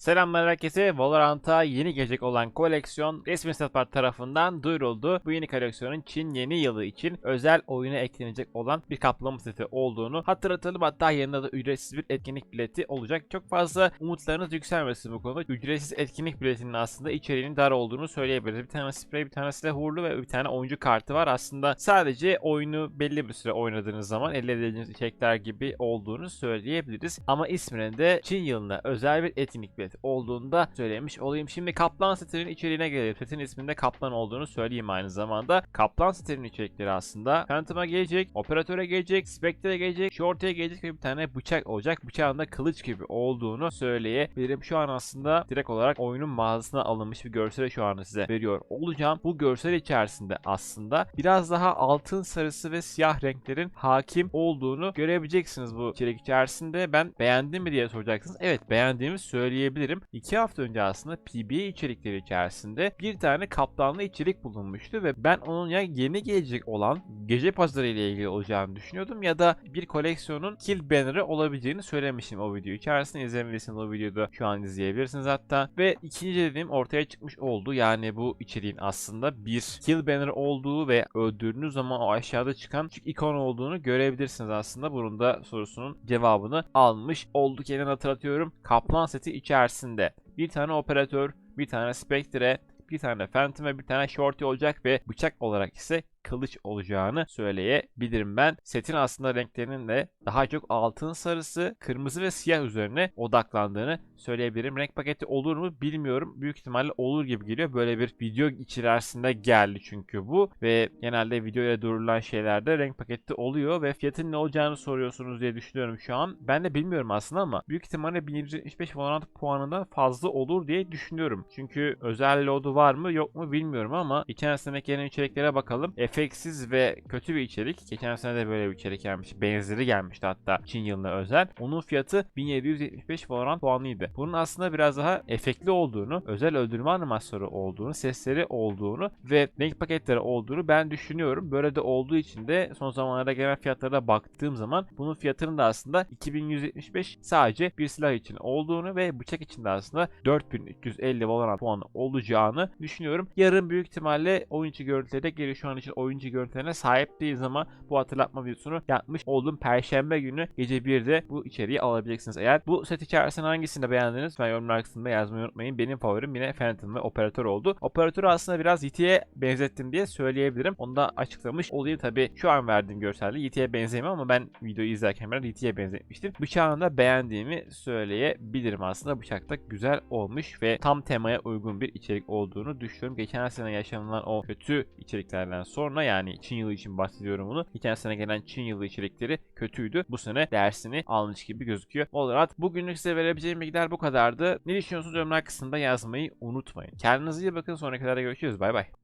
Selamlar herkese. Valorant'a yeni gelecek olan koleksiyon resmi satışlar tarafından duyuruldu. Bu yeni koleksiyonun Çin yeni yılı için özel oyuna eklenecek olan bir kaplama seti olduğunu hatırlatalım. Hatta yanında da ücretsiz bir etkinlik bileti olacak. Çok fazla umutlarınız yükselmesin bu konuda. Ücretsiz etkinlik biletinin aslında içeriğinin dar olduğunu söyleyebiliriz. Bir tane sprey, bir tane silah uğurlu ve bir tane oyuncu kartı var. Aslında sadece oyunu belli bir süre oynadığınız zaman elde edeceğiniz içerikler gibi olduğunu söyleyebiliriz. Ama isminin de Çin yılına özel bir etkinlik bileti olduğunda söylemiş olayım. Şimdi Kaplan setinin içeriğine gelelim. Setin isminde Kaplan olduğunu söyleyeyim aynı zamanda. Kaplan setinin içerikleri aslında Phantom'a gelecek, Operatöre gelecek, Spectre'e gelecek, Shorty'e gelecek ve bir tane bıçak olacak. Bıçağın da kılıç gibi olduğunu söyleyebilirim. Şu an aslında direkt olarak oyunun mağazasına alınmış bir görseli şu an size veriyor olacağım. Bu görsel içerisinde aslında biraz daha altın sarısı ve siyah renklerin hakim olduğunu görebileceksiniz bu içerik içerisinde. Ben beğendim mi diye soracaksınız. Evet beğendiğimi söyleyebilirim. 2 hafta önce aslında PBA içerikleri içerisinde bir tane kaplanlı içerik bulunmuştu ve ben onun ya yeni gelecek olan gece pazarı ile ilgili olacağını düşünüyordum ya da bir koleksiyonun kill banner'ı olabileceğini söylemiştim o video içerisinde. İzlemediyseniz o videoda şu an izleyebilirsiniz hatta. Ve ikinci dediğim ortaya çıkmış oldu. Yani bu içeriğin aslında bir kill banner olduğu ve öldürdüğünüz zaman o aşağıda çıkan küçük ikon olduğunu görebilirsiniz aslında. Bunun da sorusunun cevabını almış olduk. Yeniden hatırlatıyorum. Kaplan seti içerisinde bir tane operatör, bir tane Spectre, bir tane Phantom ve bir tane Shorty olacak ve bıçak olarak ise kılıç olacağını söyleyebilirim ben. Setin aslında renklerinin de daha çok altın sarısı, kırmızı ve siyah üzerine odaklandığını söyleyebilirim. Renk paketi olur mu bilmiyorum. Büyük ihtimalle olur gibi geliyor. Böyle bir video içerisinde geldi çünkü bu. Ve genelde videoya durulan şeylerde renk paketi oluyor ve fiyatın ne olacağını soruyorsunuz diye düşünüyorum şu an. Ben de bilmiyorum aslında ama büyük ihtimalle 1775 Valorant puanından fazla olur diye düşünüyorum. Çünkü özel loadu var mı yok mu bilmiyorum ama seneki gelen içeriklere bakalım. Efeksiz ve kötü bir içerik. Geçen sene de böyle bir içerik gelmiş. Benzeri gelmişti hatta Çin yılına özel. Onun fiyatı 1775 Valorant puanıydı. Bunun aslında biraz daha efektli olduğunu, özel öldürme animasyonu olduğunu, sesleri olduğunu ve renk paketleri olduğunu ben düşünüyorum. Böyle de olduğu için de son zamanlarda gelen fiyatlara baktığım zaman bunun fiyatının da aslında 2175 sadece bir silah için olduğunu ve bıçak için de aslında 4350 Valorant puanı olacağını düşünüyorum. Yarın büyük ihtimalle oyuncu görüntüleri de geliyor. Şu an için oyuncu görüntülerine sahip değiliz ama bu hatırlatma videosunu yapmış oldum. Perşembe günü gece 1'de bu içeriği alabileceksiniz. Eğer bu set içerisinde hangisini beğendiniz ben yorumlar kısmında yazmayı unutmayın. Benim favorim yine Phantom ve Operatör oldu. Operatörü aslında biraz YT'ye benzettim diye söyleyebilirim. Onu da açıklamış olayım. Tabi şu an verdiğim görselde YT'ye benzemiyor ama ben videoyu izlerken biraz YT'ye benzetmiştim. Bıçağını da beğendiğimi söyleyebilirim aslında. Bıçak da güzel olmuş ve tam temaya uygun bir içerik olduğunu düşünüyorum. Geçen sene yaşanılan o kötü içeriklerden sonra yani Çin yılı için bahsediyorum bunu. Geçen sene gelen Çin yılı içerikleri kötüydü. Bu sene dersini almış gibi gözüküyor. Olarak bugünlük size verebileceğim bilgiler bu kadardı. Ne düşünüyorsunuz yorumlar kısmında yazmayı unutmayın. Kendinize iyi bakın. Sonraki kadar görüşürüz. Bay bay.